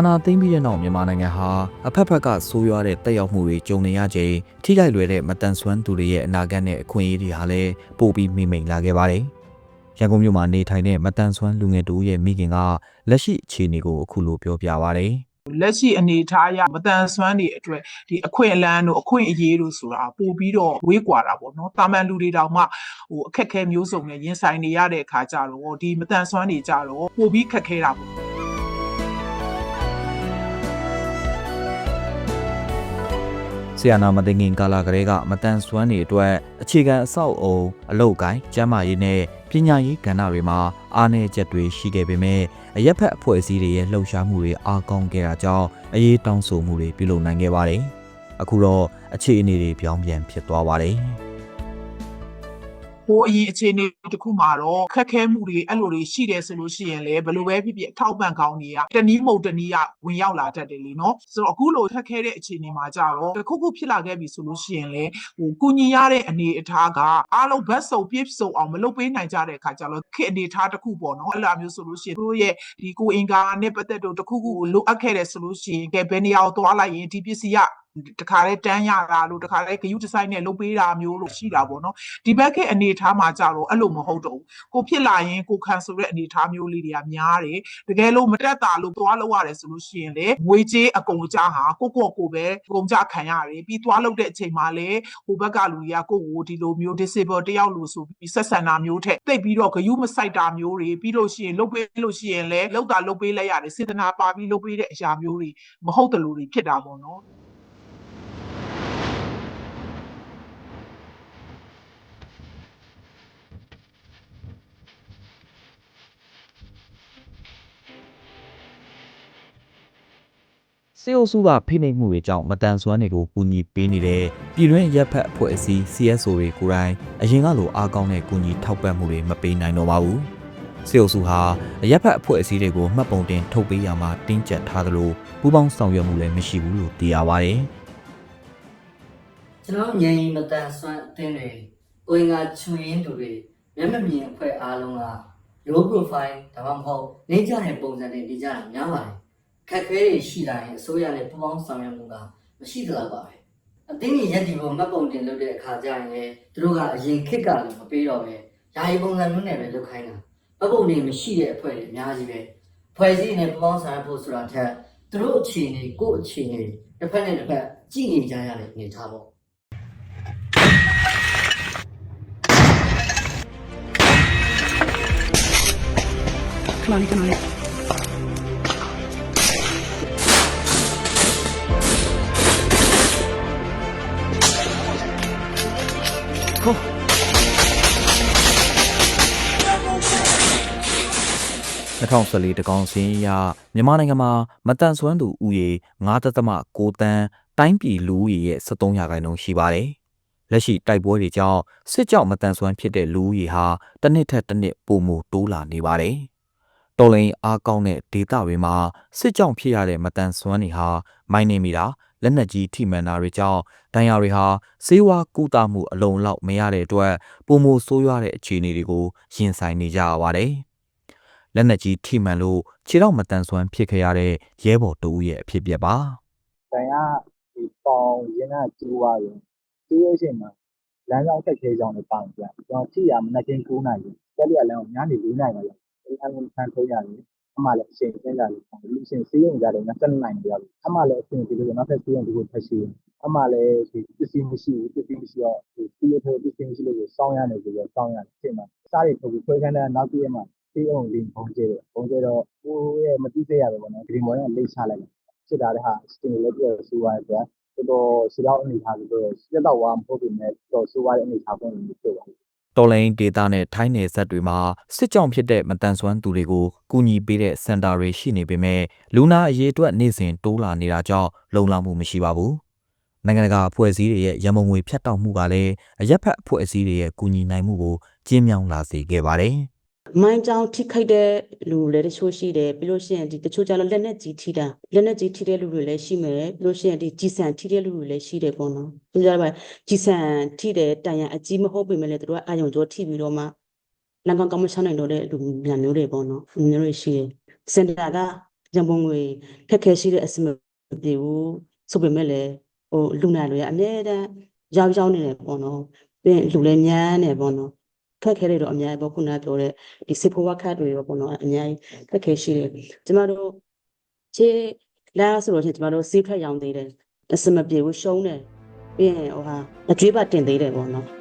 အာနာသိမ့်ပြီးတဲ့နောက်မြန်မာနိုင်ငံဟာအဖက်ဖက်ကဆိုးရွားတဲ့တက်ရောက်မှုတွေကြုံနေရချိန်ထိခိုက်လွယ်တဲ့မတန်ဆွမ်းသူတွေရဲ့အနာဂတ်နဲ့အခွင့်အရေးတွေဟာလည်းပိုပြီးမိမ့်မိန်လာခဲ့ပါတယ်။ရန်ကုန်မြို့မှာနေထိုင်တဲ့မတန်ဆွမ်းလူငယ်တို့ရဲ့မိခင်ကလက်ရှိအခြေအနေကိုအခုလိုပြောပြပါဗျ။လက်ရှိအနေအထားအရမတန်ဆွမ်းတွေအတွက်ဒီအခွင့်အလန်းတို့အခွင့်အရေးတို့ဆိုတာပို့ပြီးတော့ဝေးကွာတာပေါ့နော်တာမန်လူတွေတောင်မှဟိုအခက်အခဲမျိုးစုံနဲ့ရင်ဆိုင်နေရတဲ့အခါကြတော့ဒီမတန်ဆွမ်းတွေကြတော့ပို့ပြီးခက်ခဲတာပေါ့ ဆီယနာမသိငင်ကာလာကလေးကမတန်ဆွမ်းတွေအတွက်အခြေခံအဆောက်အုံအလုပ်ကိုင်းကျန်းမာရေးနဲ့ပညာရေးကဏ္ဍတွေမှာအားနည်းချက်တွေရှိခဲ့ပေမဲ့အရက်ဖက်အဖွဲ့အစည်းတွေရဲ့လှုပ်ရှားမှုတွေအားကောင်းခဲ့တာကြောင့်အရေးတောင်းဆိုမှုတွေပြုလုပ်နိုင်ခဲ့ပါတယ်။အခုတော့အခြေအနေတွေပြောင်းပြန်ဖြစ်သွားပါတယ်။ ဟိုအရင်အခြေအနေတစ်ခုမှာတော့ခက်ခဲမှုတွေအဲ့လိုတွေရှိတယ်ဆိုလို့ရှိရင်လည်းဘယ်လိုပဲဖြစ်ဖြစ်အထောက်ပံ့ကောင်းတွေကတနည်းမဟုတ်တနည်းကဝင်ရောက်လာတတ်တယ်လीเนาะဆိုတော့အခုလိုခက်ခဲတဲ့အခြေအနေမှာကြတော့တစ်ခုခုဖြစ်လာခဲ့ပြီဆိုလို့ရှိရင်လည်းဟိုကုညီရတဲ့အနေအထားကအားလုံးဘတ်စုံပြည့်စုံအောင်မလုပ်ပေးနိုင်ကြတဲ့အခါကျတော့ခေတ်အနေအထားတစ်ခုပေါ့နော်အဲ့လိုမျိုးဆိုလို့ရှိရင်တို့ရဲ့ဒီကိုအင်္ဂါနဲ့ပတ်သက်တော့တစ်ခုခုလိုအပ်ခဲ့တယ်ဆိုလို့ရှိရင်ကဲဘယ်နေရာကိုသွားလိုက်ရင်ဒီပစ္စည်းက တခါလဲတန်းရတာလို့တခါလဲဂယုတစိုက်နဲ့လုပ်ပေးတာမျိုးလို့ရှိတာပေါ့နော်ဒီဘက်ကအနေအထားမှာကြတော့အဲ့လိုမဟုတ်တော့ဘူးကိုဖြစ်လာရင်ကိုခံဆိုတဲ့အနေအထားမျိုးလေးတွေကများတယ်တကယ်လို့မတက်တာလို့သွားလို့ရတယ်ဆိုလို့ရှိရင်လေငွေကြေးအကုန်ကြဟာကိုကိုကိုပဲအကုန်ကြခံရတယ်ပြီးသွားလို့တဲ့အချိန်မှာလေဟိုဘက်ကလူတွေကကိုကိုဒီလိုမျိုး disable တယောက်လို့ဆိုပြီးဆက်ဆံတာမျိုးထက်တိတ်ပြီးတော့ဂယုမဆိုင်တာမျိုးတွေပြီးလို့ရှိရင်လုပ်ပေးလို့ရှိရင်လေလောက်တာလုပ်ပေးလိုက်ရတယ်စေတနာပါပြီးလုပ်ပေးတဲ့အရာမျိုးတွေမဟုတ်တယ်လို့တွေဖြစ်တာပေါ့နော် စေအုပ်စုကဖိနှိပ်မှုတွေကြောင့်မတန်ဆွမ်းတွေကိုကူညီပေးနေတဲ့ပြည်တွင်းရက်ဖက်အဖွဲ့အစည်း CSO တွေကိုယ်တိုင်အရင်ကလိုအားကောင်းတဲ့ကူညီထောက်ပံ့မှုတွေမပေးနိုင်တော့ပါဘူး။စေအုပ်စုဟာရက်ဖက်အဖွဲ့အစည်းတွေကိုမှတ်ပုံတင်ထုတ်ပေးရမှာတင်းကျပ်ထားသလိုပူးပေါင်းဆောင်ရွက်မှုလည်းမရှိဘူးလို့သိရပါတယ်။ကျွန်တော်မြန်ရင်မတန်ဆွမ်းအသင်းတွေဝင်ကချွင်ရင်သူတွေမျက်မမြင်အဖွဲ့အားလုံးက low profile ဒါမှမဟုတ်နေကြတဲ့ပုံစံတွေနေကြတာများပါတယ် ခက်ခဲတွေရှိလာရင်အစိုးရနဲ့ပူးပေါင်းဆောင်ရွက်မှုကမရှိသလောက်ပါပဲအသင်းကြီးရက်ဒီပေါ်မှတ်ပုံတင်လုပ်တဲ့အခါကျရင်လည်းသူတို့ကအရင်ခက်ကလည်းမပေးတော့ပဲယာယီပုံစံမျိုးနဲ့ပဲလုပ်ခိုင်းတာမှတ်ပုံတင်မရှိတဲ့အဖွဲ့တွေအများကြီးပဲဖွဲ့စည်းနဲ့ပူးပေါင်းဆောင်ရွက်ဖို့ဆိုတာထက်သူတို့အခြေအနေကိုယ့်အခြေအနေတစ်ဖက်နဲ့တစ်ဖက်ကြည့်နေကြရတဲ့အနေအထားပေါ့ခဏလေးခဏလေး 2014တကောင်စင်းအရမြန်မာနိုင်ငံမှာမတန်ဆွမ်းသူဥယေ9.6တန်းတိုင်းပြည်လူဦးရေရဲ့73ရာခိုင်နှုန်းရှိပါတယ်။လက်ရှိတိုက်ပွဲတွေကြောင့်စစ်ကြောက်မတန်ဆွမ်းဖြစ်တဲ့လူဦးရေဟာတစ်နှစ်ထက်တစ်နှစ်ပိုမိုတိုးလာနေပါတယ်။တော်လိုင်းအားကောင်းတဲ့ဒေသတွေမှာစစ်ကြောက်ဖြစ်ရတဲ့မတန်ဆွမ်းတွေဟာမိုင်းနေမိတာ လက်နက်ကြီးထိမှန်တာတွေကြောင့်ဒဏ်ရာတွေဟာစေဝါကူတာမှုအလုံးလောက်မရတဲ့အတွက်ပိုမိုဆိုးရွားတဲ့အခြေအနေတွေကိုရင်ဆိုင်နေကြရပါတယ်။လက်နက်ကြီးထိမှန်လို့ခြေတော့မတန်ဆွမ်းဖြစ်ခဲ့ရတဲ့ရဲဘော်တဦးရဲ့အဖြစ်အပျက်ပါတန်ရဒီပေါင်ရင်းကကျိုးသွားရင်ကျိုးရဲ့အချိန်မှာလမ်းကြောင်းဆက်ခဲကြောင်းလည်းပေါင်ပြကျွန်တော်ကြည့်ရမနေ့က9နိုင်ပြီတက်လျက်လမ်းကိုညနေ4နိုင်ပါလောက်ဒီအမှန်ဆန်းထုတ်ရတယ် အမှလည်းအချိန်ကျင်းကြတယ်လူရှင်စေးရုံကြတယ်22နိုင်ရောက်အမှလည်းအချိန်ဒီလိုနောက်ထပ်စေးရုံဒီကိုထပ်ရှိအမှလည်းဒီပစ္စည်းမရှိဘူးပစ္စည်းမရှိတော့ဒီစီးရထိုးပစ္စည်းမရှိလို့စောင်းရတယ်ဆိုတော့စောင်းရတယ်အချိန်မှာစားတွေထုတ်ပြီးခွဲခန်းတဲ့နောက်တည့်မှာစေးရုံလေးပုံကျဲတယ်ပုံကျဲတော့ကိုရဲ့မတိစေရပဲပေါ့နော်ဂရီမော်ကလိတ်ချလိုက်တယ်ဖြစ်တာလည်းဟာစတင်လည်းပြည့်ဆိုးသွားတယ်ဆိုတော့တော်တော်စီတော့အနေထားဆိုတော့ရက်တော့ဝါမဟုတ်ပေမဲ့တော်ဆိုးသွားတဲ့အနေထားပုံမျိုးဖြစ်သွားတယ် တော်လိုင်းဒေတာနဲ့ထိုင်းနယ်စပ်တွေမှာစစ်ကြောင်ဖြစ်တဲ့မတန်ဆွမ်းသူတွေကိုကူညီပေးတဲ့စင်တာတွေရှိနေပေမဲ့လူနာအရေးအတွက်နေ့စဉ်တိုးလာနေတာကြောင့်လုံလောက်မှုမရှိပါဘူးနိုင်ငံတကာအဖွဲ့အစည်းတွေရဲ့ရမုံငွေဖြတ်တောက်မှုကလည်းအရက်ဖက်အဖွဲ့အစည်းတွေရဲ့ကူညီနိုင်မှုကိုကျင်းမြောင်းလာစေခဲ့ပါတယ် မိုင်းကြောင်ထိခိုက်တဲ့လူလည်းတချို့ရှိတယ်ပြီးလို့ရှိရင်ဒီတချို့ကျတော့လက်နဲ့ကြီးထိတာလက်နဲ့ကြီးထိတဲ့လူတွေလည်းရှိမယ်ပြီးလို့ရှိရင်ဒီကြီးဆန်ထိတဲ့လူတွေလည်းရှိတယ်ပေါ့နော်သူကြပါကြီးဆန်ထိတဲ့တန်ရန်အကြီးမဟုတ်ပေမဲ့လည်းသူတို့ကအာယုံကြောထိပြီးတော့မှလမ်းကောင်းကောင်းမချနိုင်တော့တဲ့လူများမျိုးတွေပေါ့နော်မျိုးတွေရှိတယ်စင်တာကရန်ပုံငွေခက်ခဲရှိတဲ့အစမပြေဘူးဆိုပေမဲ့လည်းဟိုလူနာတွေကအများတန်းရောက်ရောက်နေတယ်ပေါ့နော်ပြီးရင်လူလည်းများနေပေါ့နော် ခက်ခဲတွေတော့အများကြီးပေါ့ခုနကပြောတဲ့ဒီစစ်ဖို့ဝခတ်တွေရောပေါ့နော်အများကြီးခက်ခဲရှိတယ်ကျမတို့ခြေလာဆိုလို့ရှိရင်ကျမတို့စီးဖက်ရောင်သေးတယ်အစမပြေဘူးရှုံးတယ်ပြီးရင်ဟိုဟာအကျွေးပါတင်သေးတယ်ပေါ့နော်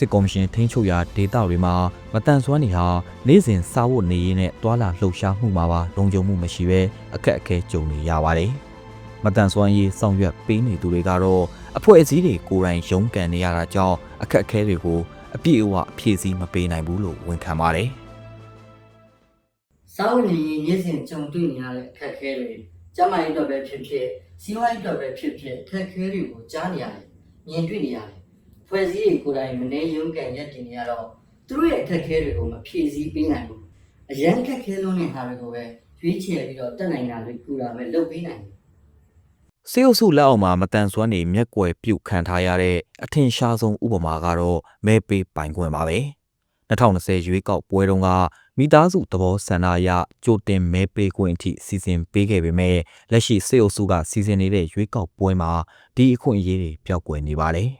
စစ်ကော်မရှင်ထိန်းချုပ်ရာဒေသတွေမှာမတန်ဆွမ်းနေဟာနေ့စဉ်စားဝတ်နေရေးနဲ့တွာလာလှုပ်ရှားမှုမှာပါလုံခြုံမှုမရှိဘဲအခက်အခဲကြုံနေရပါတယ်။မတန်ဆွမ်းရေးဆောင်ရွက်ပေးနေသူတွေကတော့အဖွဲ့အစည်းတွေကိုယ်တိုင်ရုန်းကန်နေရတာကြောင့်အခက်အခဲတွေကိုအပြည့်အဝဖြည့်ဆည်းမပေးနိုင်ဘူးလို့ဝန်ခံပါတယ်။စာဝတ်နေရေးနေ့စဉ်ကြုံတွေ့နေရတဲ့အခက်အခဲတွေကျန်းမာရေးအတွက်ပဲဖြစ်ဖြစ်စီးပွားရေးအတွက်ပဲဖြစ်ဖြစ်အခက်အခဲတွေကိုကြားနေရတယ်မြင်တွေ့နေရတယ် ဖွဲ့စည်းတွေကိုယ်တိုင်မနေရုံးကန်ရက်တင်နေရတော့သူတို့ရဲ့အခက်အခဲတွေကိုမဖြည့်ဆည်းပေးနိုင်ဘူးအရန်အခက်အခဲလုံးတဲ့ဟာတွေကိုပဲရွေးချယ်ပြီးတော့တက်နိုင်တာတွေကူတာပဲလုပ်ပေးနိုင်တယ်စေအုပ်စုလက်အောက်မှာမတန်ဆွမ်းနေမျက်ကွယ်ပြုတ်ခံထားရတဲ့အထင်ရှားဆုံးဥပမာကတော့မဲပေးပိုင်ခွင့်ပါပဲ2020ရွေးကောက်ပွဲတုန်းကမိသားစုသဘောဆန္ဒအရကြိုတင်မဲပေးခွင့်အထိစီစဉ်ပေးခဲ့ပေမဲ့လက်ရှိစေအုပ်စုကစီစဉ်နေတဲ့ရွေးကောက်ပွဲမှာဒီအခွင့်အရေးတွေပျောက်ကွယ်နေပါတယ်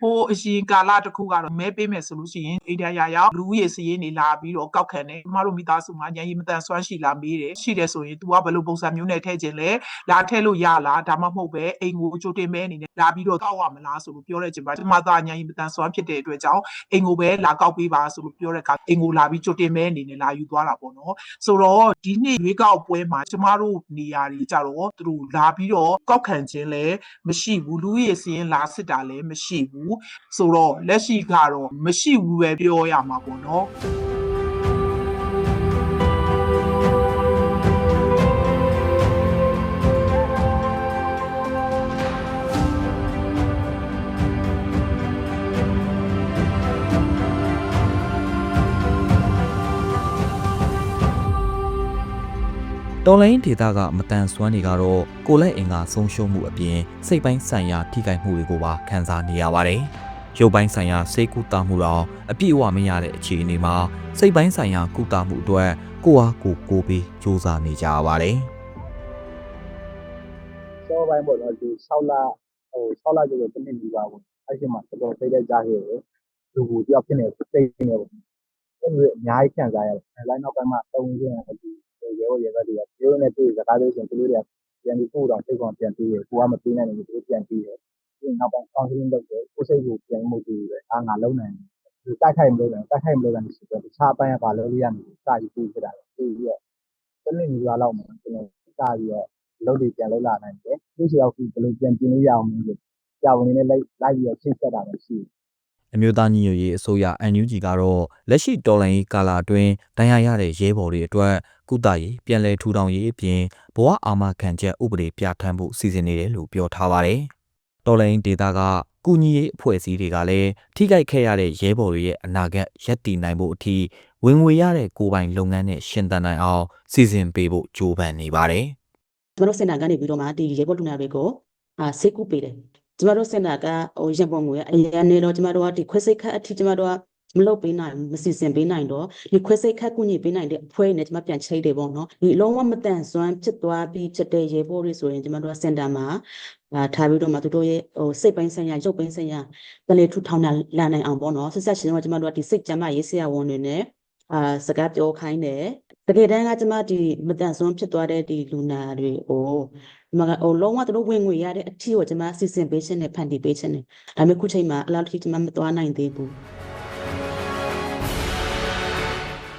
ဟိုအရင်ကာလတစ်ခုကတော့မဲပေးမယ်ဆိုလို့ရှိရင်အိန္ဒိယရာရောက်လူဦးရေစီးရင်နေလာပြီးတော့ကောက်ခံတယ်။ကျမတို့မိသားစုမှာညရင်မတန်ဆွမ်းရှိလာမေးတယ်။ရှိတယ်ဆိုရင် तू ကဘယ်လိုပုံစံမျိုးနဲ့ထည့်ခြင်းလဲ။လာထည့်လို့ရလားဒါမှမဟုတ်ပဲအိမ်ကိုကြိုတင်မဲအနေနဲ့လာပြီးတော့ကောက်ရမလားဆိုလို့ပြောတဲ့ချိန်မှာကျမသားညရင်မတန်ဆွမ်းဖြစ်တဲ့အတွက်ကြောင့်အိမ်ကိုပဲလာကောက်ပေးပါဆိုလို့ပြောတဲ့အခါအိမ်ကိုလာပြီးကြိုတင်မဲအနေနဲ့လာယူသွားတာပေါ့နော်။ဆိုတော့ဒီနေ့ရွေးကောက်ပွဲမှာကျမတို့နေရာတွေကြတော့သူတို့လာပြီးတော့ကောက်ခံခြင်းလည်းမရှိဘူးလူဦးရေစီးရင်လာစစ်တာလည်းမရှိဘူး။ဆိုတော့လက်ရှိကတော့မရှိဘူးပဲပြောရမှာပေါ့နော် တော်လိုင်းဒေတာကမတန်ဆွမ်းနေကတော့ကိုယ်လက်အင်ကဆုံးရှုံးမှုအပြင်စိတ်ပိုင်းဆိုင်ရာထိခိုက်မှုတွေကိုပါခံစားနေရပါတယ်။ရုပ်ပိုင်းဆိုင်ရာစိတ်ကူးတာမှုတော့အပြည့်အဝမရတဲ့အခြေအနေမှာစိတ်ပိုင်းဆိုင်ရာကုသမှုအတွက်ကိုအားကိုကိုပြီးစူးစမ်းနေကြရပါတယ်စောပိုင်းပေါ့နော်ဒီ6လဟို6လကျော်ကျော်တစ်နှစ်ကြီးပါပေါ့အဲ့ဒီမှာတော်တော်စိတ်သက်ကြားခဲ့တယ်လူကိုတယောက်ဖြစ်နေစိတ်နေပေါ့အဲ့လိုအများကြီးခံစားရတယ်အဲ့လိုက်နောက်ပိုင်းမှာတုံးရင်းရတယ်ဒီ ရဲဘော်ရဲဘက်တွေကပြောနေတွေ့စကားပြောရှင်သူတို့တွေကပြန်ပြီးပို့တော့စိတ်ကောင်ပြန်ပြီးတယ်ကိုကမပြေးနိုင်ဘူးသူတို့ပြန်ပြီးတယ်ပြီးနောက်ပိုင်း counseling လုပ်တယ်ကိုယ်စိတ်ကိုပြန်မှုပြီးတယ်အာငါလုံးနိုင်တယ်တိုက်ခိုက်မလို့တယ်တိုက်ခိုက်မလို့တယ်ဆိုတော့တခြားအပိုင်းကဘာလုပ်လို့ရမလဲစာရေးပြီးဖြစ်တာလေပြီးပြီးတော့တစ်နှစ်နီးပါးလောက်မှာကျွန်တော်စာပြီးတော့လုပ်တွေပြန်လုပ်လာနိုင်တယ်။သူ့စီရောက်ပြီးဘယ်လိုပြန်ပြင်လို့ရအောင်လဲ။ကြာဝင်နေနဲ့လိုက်လိုက်ပြီးတော့ချိန်ဆက်တာပဲရှိတယ်။ အမျိုးသားညီညွတ်ရေးအစိုးရ NUG ကတော့လက်ရှိတော်လိုင်းကာလာအတွင်းဒဏ်ရာရတဲ့ရဲဘော်တွေအတွက်ကုသရေးပြန်လည်ထူထောင်ရေးအပြင်ဘဝအာမခံချက်ဥပဒေပြဋ္ဌာန်းဖို့စီစဉ်နေတယ်လို့ပြောထားပါတယ်။တော်လိုင်းဒေတာကကုညီရေးအဖွဲ့အစည်းတွေကလည်းထိခိုက်ခဲ့ရတဲ့ရဲဘော်တွေရဲ့အနာဂတ်ရပ်တည်နိုင်ဖို့အထိဝင်ငွေရတဲ့ကိုယ်ပိုင်လုပ်ငန်းနဲ့ရှင်သန်နိုင်အောင်စီစဉ်ပေးဖို့ကြိုးပမ်းနေပါတယ်။ကျမတို့စင်တာကနေပြီးတော့မှဒီရေပေါ်လူနာတွေကိုအာစိတ်ကူပေးတယ် ကျမတို့စင်တာကဟိုရန်ပုံငွေအရင်နေတော့ကျမတို့ကဒီခွဲစိတ်ခတ်အထိကျမတို့ကမလုပ်ပေးနိုင်ဘူးမစီစဉ်ပေးနိုင်တော့ဒီခွဲစိတ်ခတ်ကုညီပေးနိုင်တဲ့အဖွဲ့နဲ့ကျမပြန်ချိတ်တယ်ပေါ့နော်ဒီအလုံးဝမတန်ဆွမ်းဖြစ်သွားပြီးချက်တဲ့ရေပေါ်တွေဆိုရင်ကျမတို့ကစင်တာမှာအာထားပြီးတော့မှသူတို့ရဲ့ဟိုစိတ်ပိုင်းဆိုင်ရာရုပ်ပိုင်းဆိုင်ရာတလေထူထောင်လာလာနိုင်အောင်ပေါ့နော်ဆက်ဆက်ရှင်တော့ကျမတို့ကဒီစိတ်ကျမ်းမာရေးဆရာဝန်တွေနဲ့အာစကားပြောခိုင်းတယ်တကယ်တမ်းကကျမဒီမတန်ဆွမ်းဖြစ်သွားတဲ့ဒီလူနာတွေကိုဒီ မှာကဟိုလုံးဝသူတို့ဝင်ငွေရတဲ့အထီကိုကျွန်မစီစဉ်ပေးခြင်းနဲ့ဖန်တီးပေးခြင်းနဲ့ဒါပေမဲ့ခုချိန်မှာအလားတူကျွန်မမသွားနိုင်သေးဘူး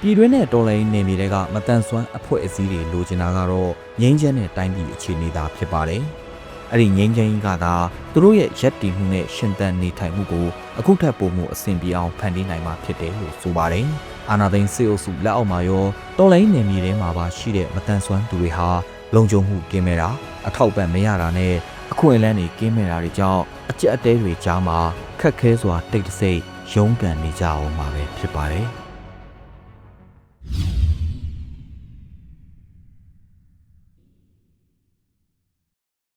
ပြည်တွင်းနဲ့တော်လိုင်းနေမြေတွေကမတန်ဆွမ်းအဖွဲ့အစည်းတွေလိုချင်တာကတော့ငြိမ်းချမ်းတဲ့တိုင်းပြည်အခြေအနေသာဖြစ်ပါတယ်။အဲ့ဒီငြိမ်းချမ်းရေးကသာသူတို့ရဲ့ရက်တည်မှုနဲ့ရှင်သန်နေထိုင်မှုကိုအခုထပ်ပိုမှုအဆင်ပြေအောင်ဖန်တီးနိုင်မှာဖြစ်တယ်လို့ဆိုပါတယ်။အာနာသိန်းစေအုပ်စုလက်အောက်မှာရောတော်လိုင်းနေမြေထဲမှာပါရှိတဲ့မတန်ဆွမ်းသူတွေဟာလုံခြုံမှုကင်းမဲ့တာ အထောက်ပံ့မရတာနဲ့အခွင့်အလမ်းတွေကင်းမဲ့တာတွေကြောင့်အကြက်အတဲတွေကြားမှာခက်ခဲစွာတိတ်တဆိတ်ရုန်းကန်နေကြအောင်မှာပဲဖြစ်ပါတယ်။